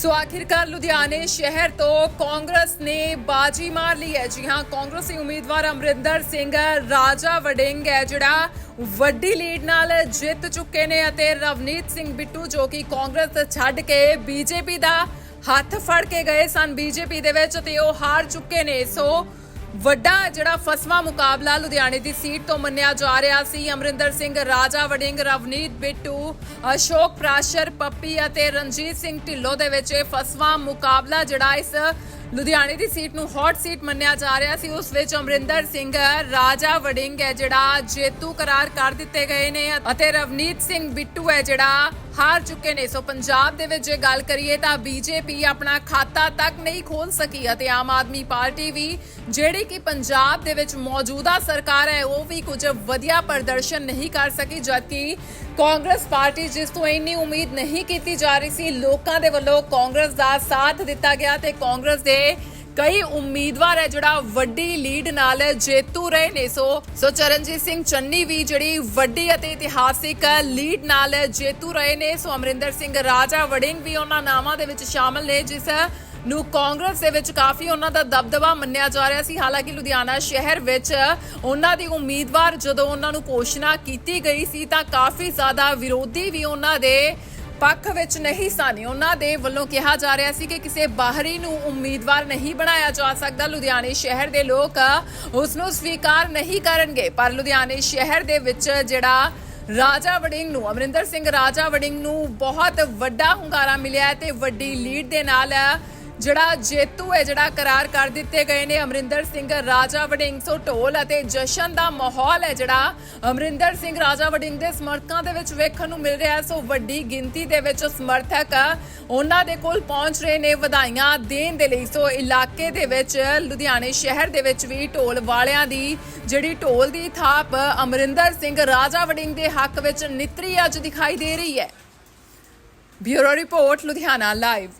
ਸੋ ਆਖਿਰਕਾਰ ਲੁਧਿਆਣੇ ਸ਼ਹਿਰ ਤੋਂ ਕਾਂਗਰਸ ਨੇ ਬਾਜੀ ਮਾਰ ਲਈ ਹੈ। ਜੀ ਹਾਂ, ਕਾਂਗਰਸੀ ਉਮੀਦਵਾਰ ਅਮਰਿੰਦਰ ਸਿੰਘ ਰਾਜਾ ਵਡਿੰਗ ਹੈ, ਜਿਹੜਾ ਵੱਡੀ ਲੀਡ ਨਾਲ ਜਿੱਤ ਚੁੱਕੇ ਨੇ ਅਤੇ ਰਵਨੀਤ ਸਿੰਘ ਬਿੱਟੂ ਜੋ ਕਿ ਕਾਂਗਰਸ ਛੱਡ ਕੇ ਬੀਜੇਪੀ ਦਾ ਹੱਥ ਫੜ ਕੇ ਗਏ ਸਨ। ਬੀਜੇਪੀ ਦੇ ਵਿੱਚ ਤੇ ਉਹ ਹਾਰ ਚੁੱਕੇ ਨੇ। ਸੋ ਵੱਡਾ ਜਿਹੜਾ ਫਸਵਾ ਮੁਕਾਬਲਾ ਲੁਧਿਆਣੇ ਦੀ ਸੀਟ ਤੋਂ ਮੰਨਿਆ ਜਾ ਰਿਹਾ ਸੀ। ਅਮਰਿੰਦਰ ਸਿੰਘ, ਰਾਜਾ ਵੜਿੰਗ, ਰਵਨੀਤ ਬਿੱਟੂ, ਅਸ਼ੋਕ ਪ੍ਰਾਸ਼ਰ, ਪੱਪੀ ਅਤੇ ਰਣਜੀਤ ਸਿੰਘ ਢਿੱਲੋਂ ਦੇ ਵਿੱਚ ਇਹ ਫਸਵਾ ਮੁਕਾਬਲਾ ਜਿਹੜਾ ਇਸ ਲੁਧਿਆਣੇ ਦੀ ਸੀਟ ਨੂੰ ਹੌਟ ਸੀਟ ਮੰਨਿਆ ਜਾ ਰਿਹਾ ਸੀ। ਉਸ ਵਿੱਚ ਅਮਰਿੰਦਰ ਸਿੰਘ, ਰਾਜਾ ਵੜਿੰਗ ਹੈ, ਜਿਹੜਾ ਜੇਤੂ ਕਰਾਰ ਕਰ ਦਿੱਤੇ ਗਏ ਨੇ ਅਤੇ ਰਵਨੀਤ ਸਿੰਘ ਬਿੱਟੂ ਹੈ, ਜਿਹੜਾ ਹਾਰ ਚੁੱਕੇ ਨੇ। ਸੋ ਪੰਜਾਬ ਦੇ ਵਿੱਚ ਜੇ ਗੱਲ ਕਰੀਏ ਤਾਂ ਬੀਜੇਪੀ ਆਪਣਾ ਖਾਤਾ ਤੱਕ ਨਹੀਂ ਖੋਲ ਸਕੀ ਅਤੇ ਆਮ ਆਦਮੀ ਪਾਰਟੀ ਵੀ ਜਿਹੜੀ ਕਿ ਪੰਜਾਬ ਦੇ ਵਿੱਚ ਮੌਜੂਦਾ ਸਰਕਾਰ ਹੈ, ਉਹ ਵੀ ਕੁਝ ਵਧੀਆ ਪ੍ਰਦਰਸ਼ਨ ਨਹੀਂ ਕਰ ਸਕੀ, ਜਦਕਿ ਕਾਂਗਰਸ ਪਾਰਟੀ ਜਿਸ ਤੋਂ ਇੰਨੀ ਉਮੀਦ ਨਹੀਂ ਕੀਤੀ ਜਾ ਰਹੀ ਸੀ, ਲੋਕਾਂ ਦੇ ਵੱਲੋਂ ਕਾਂਗਰਸ ਦਾ ਸਾਥ ਦਿੱਤਾ ਗਿਆ ਤੇ ਕਾਂਗਰਸ ਦੇ ਕਈ ਉਮੀਦਵਾਰ ਹੈ ਜਿਹੜਾ ਵੱਡੀ ਲੀਡ ਨਾਲ ਜੇਤੂ ਰਹੇ ਨੇ। ਸੋ ਸੋ ਚਰਨਜੀਤ ਸਿੰਘ ਚੰਨੀ ਵੀ ਜਿਹੜੀ ਵੱਡੀ ਅਤੇ ਇਤਿਹਾਸਿਕ ਲੀਡ ਨਾਲ ਜੇਤੂ ਰਹੇ ਨੇ। ਸੋ ਅਮਰਿੰਦਰ ਸਿੰਘ ਰਾਜਾ ਵੜਿੰਗ ਵੀ ਉਹਨਾਂ ਨਾਵਾਂ ਦੇ ਵਿੱਚ ਸ਼ਾਮਲ ਨੇ, ਜਿਸ ਨੂੰ ਕਾਂਗਰਸ ਦੇ ਵਿੱਚ ਕਾਫੀ ਉਹਨਾਂ ਦਾ ਦਬਦਬਾ ਮੰਨਿਆ ਜਾ ਰਿਹਾ ਸੀ। ਹਾਲਾਂਕਿ ਲੁਧਿਆਣਾ ਸ਼ਹਿਰ ਵਿੱਚ ਉਹਨਾਂ ਦੀ ਉਮੀਦਵਾਰ ਜਦੋਂ ਉਹਨਾਂ ਨੂੰ ਘੋਸ਼ਣਾ ਕੀਤੀ ਗਈ ਸੀ ਤਾਂ ਕਾਫੀ ਜ਼ਿਆਦਾ ਵਿਰੋਧੀ ਵੀ ਉਹਨਾਂ ਦੇ ਪੱਖ ਵਿੱਚ ਨਹੀਂ ਸਨ। ਉਹਨਾਂ ਦੇ ਵੱਲੋਂ ਕਿਹਾ ਜਾ ਰਿਹਾ ਸੀ ਕਿ ਕਿਸੇ ਬਾਹਰੀ ਨੂੰ ਉਮੀਦਵਾਰ ਨਹੀਂ ਬਣਾਇਆ ਜਾ ਸਕਦਾ। ਲੁਧਿਆਣੇ ਸ਼ਹਿਰ ਦੇ ਲੋਕ ਉਸ ਨੂੰ ਸਵੀਕਾਰ ਨਹੀਂ ਕਰਨਗੇ, ਪਰ ਲੁਧਿਆਣੇ ਸ਼ਹਿਰ ਦੇ ਵਿੱਚ ਜਿਹੜਾ ਰਾਜਾ ਵੜਿੰਗ ਨੂੰ, ਅਮਰਿੰਦਰ ਸਿੰਘ ਰਾਜਾ ਵੜਿੰਗ ਨੂੰ ਬਹੁਤ ਵੱਡਾ ਹੁੰਗਾਰਾ ਮਿਲਿਆ ਹੈ ਤੇ ਵੱਡੀ ਲੀਡ ਦੇ ਨਾਲ ਜਿਹੜਾ ਜੇਤੂ ਹੈ, ਜਿਹੜਾ ਕਰਾਰ ਕਰ ਦਿੱਤੇ ਗਏ ਨੇ, ਅਮਰਿੰਦਰ ਸਿੰਘ ਰਾਜਾ ਵਡਿੰਗ ਸੋ ਢੋਲ ਅਤੇ ਜਸ਼ਨ ਦਾ ਮਾਹੌਲ ਹੈ ਜਿਹੜਾ ਅਮਰਿੰਦਰ ਸਿੰਘ ਰਾਜਾ ਵਡਿੰਗ ਦੇ ਸਮਰਥਕਾਂ ਦੇ ਵਿੱਚ ਵੇਖਣ ਨੂੰ ਮਿਲ ਰਿਹਾ ਸੋ ਵੱਡੀ ਗਿਣਤੀ ਦੇ ਵਿੱਚ ਸਮਰਥਕ ਉਹਨਾਂ ਦੇ ਕੋਲ ਪਹੁੰਚ ਰਹੇ ਨੇ ਵਧਾਈਆਂ ਦੇਣ ਦੇ ਲਈ। ਸੋ ਇਲਾਕੇ ਦੇ ਵਿੱਚ, ਲੁਧਿਆਣੇ ਸ਼ਹਿਰ ਦੇ ਵਿੱਚ ਵੀ ਢੋਲ ਵਾਲਿਆਂ ਦੀ ਜਿਹੜੀ ਢੋਲ ਦੀ ਥਾਪ ਅਮਰਿੰਦਰ ਸਿੰਘ ਰਾਜਾ ਵਡਿੰਗ ਦੇ ਹੱਕ ਵਿੱਚ ਨਿਤਰੀ ਅੱਜ ਦਿਖਾਈ ਦੇ ਰਹੀ ਹੈ। Bureau report, Ludhiana live.